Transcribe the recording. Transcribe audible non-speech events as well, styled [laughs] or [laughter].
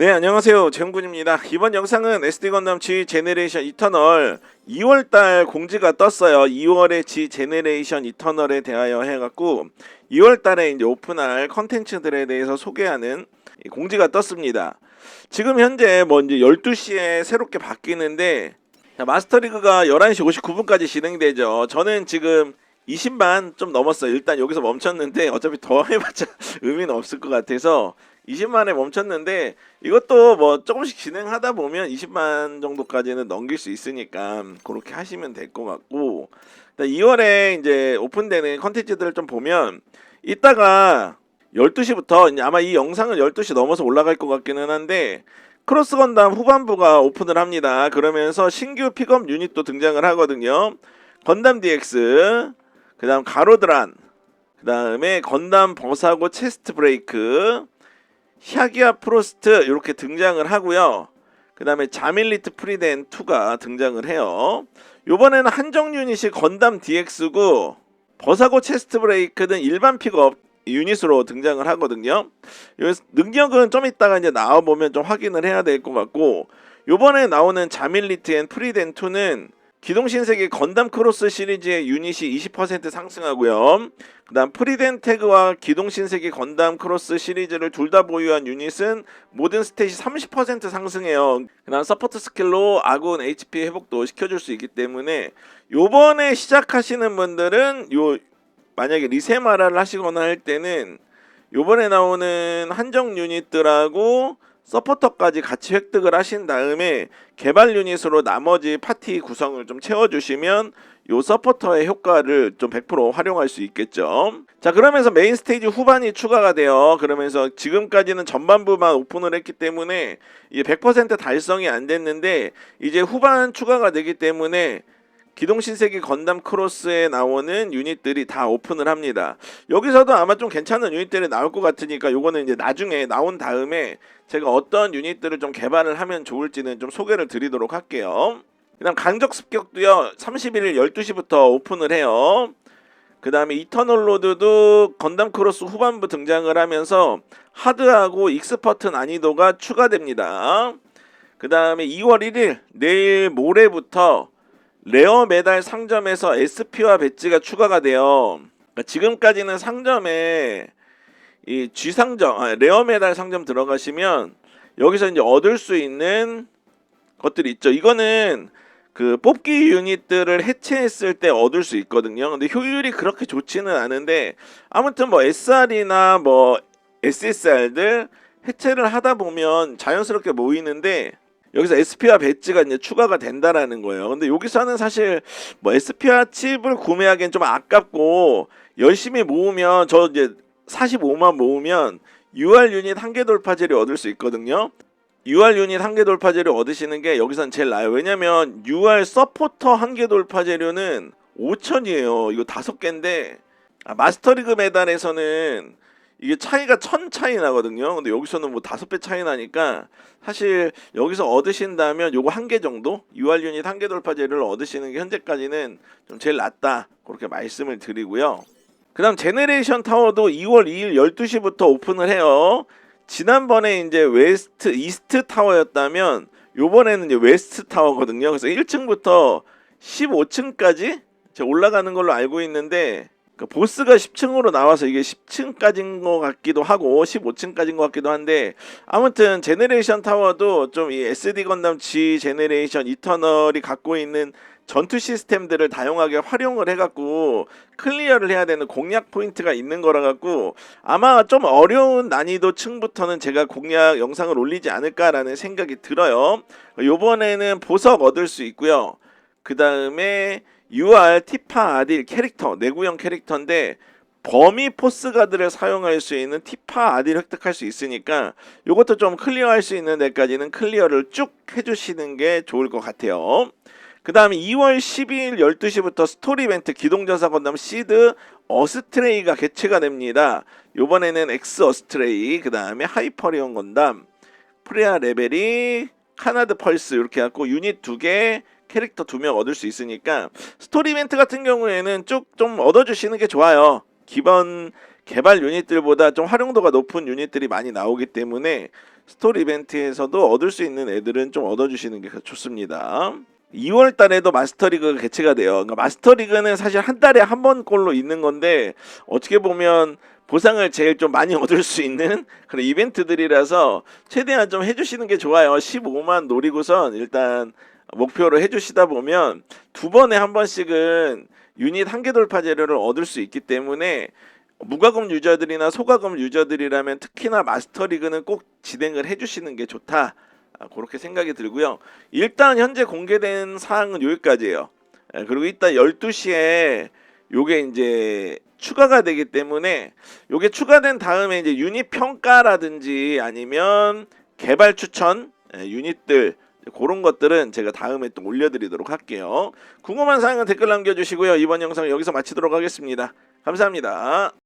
네 안녕하세요. 재훈군입니다. 이번 영상은 SD 건담 G 제네레이션 이터널 2월달 공지가 떴어요. 2월에 G 제네레이션 이터널에 대하여 해갖고 2월달에 이제 오픈할 컨텐츠들에 대해서 소개하는 이 공지가 떴습니다. 지금 현재 뭐 이제 12시에 새롭게 바뀌는데 자, 마스터리그가 11시 59분까지 진행되죠. 저는 지금 20만 좀 넘었어요 일단 여기서 멈췄는데 어차피 더 [laughs] 해봤자 의미는 없을 것 같아서 20만에 멈췄는데 이것도 뭐 조금씩 진행하다 보면 20만 정도까지는 넘길 수 있으니까 그렇게 하시면 될 것 같고 2월에 이제 오픈되는 컨텐츠들을 좀 보면 이따가 12시부터 이제 아마 이 영상은 12시 넘어서 올라갈 것 같기는 한데 크로스 건담 후반부가 오픈을 합니다. 그러면서 신규 픽업 유닛도 등장을 하거든요. 건담 DX, 그 다음 가로드란, 그 다음에 건담 버사고 체스트 브레이크, 샤기아 프로스트 이렇게 등장을 하고요. 그 다음에 자밀리트 프리덴 2가 등장을 해요. 요번에는 한정 유닛이 건담 DX고 버사고 체스트 브레이크는 일반 픽업 유닛으로 등장을 하거든요. 요 능력은 좀 이따가 이제 나와보면 좀 확인을 해야 될 것 같고 요번에 나오는 자밀리트 앤 프리덴 2는 기동신세계 건담 크로스 시리즈의 유닛이 20% 상승하고요. 그다음 프리덴 태그와 기동신세계 건담 크로스 시리즈를 둘 다 보유한 유닛은 모든 스탯이 30% 상승해요. 그다음 서포트 스킬로 아군 HP 회복도 시켜줄 수 있기 때문에 요번에 시작하시는 분들은 요 만약에 리세마라를 하시거나 할 때는 요번에 나오는 한정 유닛들하고 서포터까지 같이 획득을 하신 다음에 개발 유닛으로 나머지 파티 구성을 좀 채워주시면 요 서포터의 효과를 좀 100% 활용할 수 있겠죠. 자 그러면서 메인 스테이지 후반이 추가가 돼요. 그러면서 지금까지는 전반부만 오픈을 했기 때문에 이게 100% 달성이 안 됐는데 이제 후반 추가가 되기 때문에 기동신세계 건담 크로스에 나오는 유닛들이 다 오픈을 합니다. 여기서도 아마 좀 괜찮은 유닛들이 나올 것 같으니까 요거는 이제 나중에 나온 다음에 제가 어떤 유닛들을 좀 개발을 하면 좋을지는 좀 소개를 드리도록 할게요. 그다음 강적 습격도요. 31일 12시부터 오픈을 해요. 그 다음에 이터널 로드도 건담 크로스 후반부 등장을 하면서 하드하고 익스퍼트 난이도가 추가됩니다. 그 다음에 2월 1일 내일 모레부터 레어 메달 상점에서 SP와 배지가 추가가 돼요. 그러니까 지금까지는 상점에 이 G 상점, 아, 레어 메달 상점 들어가시면 여기서 이제 얻을 수 있는 것들이 있죠. 이거는 그 뽑기 유닛들을 해체했을 때 얻을 수 있거든요. 근데 효율이 그렇게 좋지는 않은데 아무튼 뭐 SR이나 뭐 SSR들 해체를 하다 보면 자연스럽게 모이는데 여기서 SP와 배지가 이제 추가가 된다라는 거예요. 근데 여기서는 사실 뭐 SP와 칩을 구매하기엔 좀 아깝고 열심히 모으면 저 이제 45만 모으면 UR 유닛 한개 돌파제를 얻을 수 있거든요. UR 유닛 한개 돌파제를 얻으시는 게 여기선 제일 나아요. 왜냐면 UR 서포터 한개 돌파제료는 5천이에요. 이거 다섯 개인데 아, 마스터리그 메달에서는 이게 차이가 천 차이 나거든요. 근데 여기서는 뭐 다섯 배 차이 나니까 사실 여기서 얻으신다면 요거 한 개 정도 UR 유닛 한 개 돌파제를 얻으시는 게 현재까지는 좀 제일 낫다 그렇게 말씀을 드리고요. 그다음 제네레이션 타워도 2월 2일 12시부터 오픈을 해요. 지난번에 이제 웨스트 이스트 타워였다면 요번에는 이제 웨스트 타워거든요. 그래서 1층부터 15층까지 제가 올라가는 걸로 알고 있는데 그 보스가 10층으로 나와서 이게 10층까지인 것 같기도 하고 15층까지인 것 같기도 한데 아무튼 제네레이션 타워도 좀 이 SD 건담 G 제네레이션 이터널이 갖고 있는 전투 시스템들을 다양하게 활용을 해갖고 클리어를 해야 되는 공략 포인트가 있는 거라 갖고 아마 좀 어려운 난이도 층부터는 제가 공략 영상을 올리지 않을까라는 생각이 들어요. 요번에는 보석 얻을 수 있고요. 그 다음에 UR 티파 아딜 캐릭터 내구형 캐릭터인데 범위 포스가드를 사용할 수 있는 티파 아딜 획득할 수 있으니까 이것도 좀 클리어할 수 있는 데까지는 클리어를 쭉 해주시는 게 좋을 것 같아요. 그 다음에 2월 12일 12시부터 스토리 이벤트 기동전사 건담 시드 어스트레이가 개최가 됩니다. 요번에는 엑스 어스트레이 그 다음에 하이퍼리온 건담 프레아 레벨이 카나드 펄스 이렇게 갖고 유닛 두개 캐릭터 두 명 얻을 수 있으니까 스토리 이벤트 같은 경우에는 쭉 좀 얻어주시는 게 좋아요. 기본 개발 유닛들보다 좀 활용도가 높은 유닛들이 많이 나오기 때문에 스토리 이벤트에서도 얻을 수 있는 애들은 좀 얻어주시는 게 좋습니다. 2월 달에도 마스터리그가 개최가 돼요. 그러니까 마스터리그는 사실 한 달에 한 번꼴로 있는 건데 어떻게 보면 보상을 제일 좀 많이 [laughs] 얻을 수 있는 그런 이벤트들이라서 최대한 좀 해주시는 게 좋아요. 15만 노리고선 일단 목표로 해주시다 보면 두 번에 한 번씩은 유닛 한개 돌파 재료를 얻을 수 있기 때문에 무과금 유저들이나 소과금 유저들이라면 특히나 마스터리그는 꼭 진행을 해주시는 게 좋다. 아, 그렇게 생각이 들고요. 일단 현재 공개된 사항은 여기까지예요. 예, 그리고 이따 12시에 요게 이제 추가가 되기 때문에 요게 추가된 다음에 이제 유닛 평가라든지 아니면 개발 추천 예, 유닛들 그런 것들은 제가 다음에 또 올려드리도록 할게요. 궁금한 사항은 댓글 남겨주시고요. 이번 영상 여기서 마치도록 하겠습니다. 감사합니다.